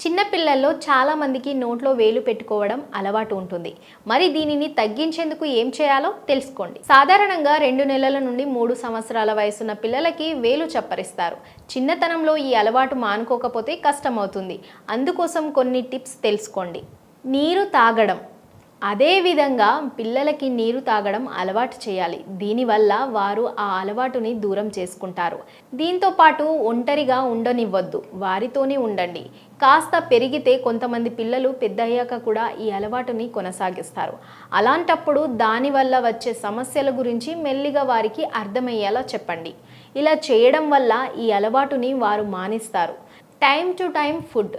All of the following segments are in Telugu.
చిన్నపిల్లల్లో చాలామందికి నోట్లో వేలు పెట్టుకోవడం అలవాటు ఉంటుంది. మరి దీనిని తగ్గించేందుకు ఏం చేయాలో తెలుసుకోండి. సాధారణంగా రెండు నెలల నుండి మూడు సంవత్సరాల వయసున్న పిల్లలకి వేలు చప్పరిస్తారు. చిన్నతనంలో ఈ అలవాటు మానుకోకపోతే కష్టమవుతుంది. అందుకోసం కొన్ని టిప్స్ తెలుసుకోండి. నీరు తాగడం. అదేవిధంగా పిల్లలకి నీరు తాగడం అలవాటు చేయాలి. దీనివల్ల వారు ఆ అలవాటుని దూరం చేసుకుంటారు. దీంతో పాటు ఒంటరిగా ఉండనివ్వద్దు. వారితోనే ఉండండి. కాస్త పెరిగితే కొంతమంది పిల్లలు పెద్దయ్యాక కూడా ఈ అలవాటుని కొనసాగిస్తారు. అలాంటప్పుడు దానివల్ల వచ్చే సమస్యల గురించి మెల్లిగా వారికి అర్థమయ్యేలా చెప్పండి. ఇలా చేయడం వల్ల ఈ అలవాటుని వారు మానేస్తారు. Time to time food.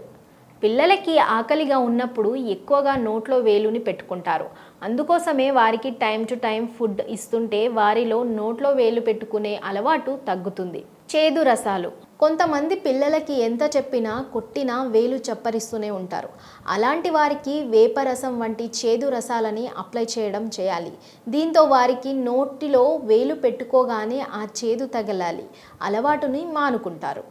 పిల్లలకి ఆకలిగా ఉన్నప్పుడు ఎక్కువగా నోట్లో వేలుని పెట్టుకుంటారు. అందుకోసమే వారికి టైం టు టైం ఫుడ్ ఇస్తుంటే వారిలో నోట్లో వేలు పెట్టుకునే అలవాటు తగ్గుతుంది. చేదు రసాలు. కొంతమంది పిల్లలకి ఎంత చెప్పినా కొట్టినా వేలు చప్పరిస్తూనే ఉంటారు. అలాంటి వారికి వేపరసం వంటి చేదు రసాలని అప్లై చేయడం చేయాలి. దీంతో వారికి నోటిలో వేలు పెట్టుకోగానే ఆ చేదు తగలాలి. అలవాటుని మానుకుంటారు.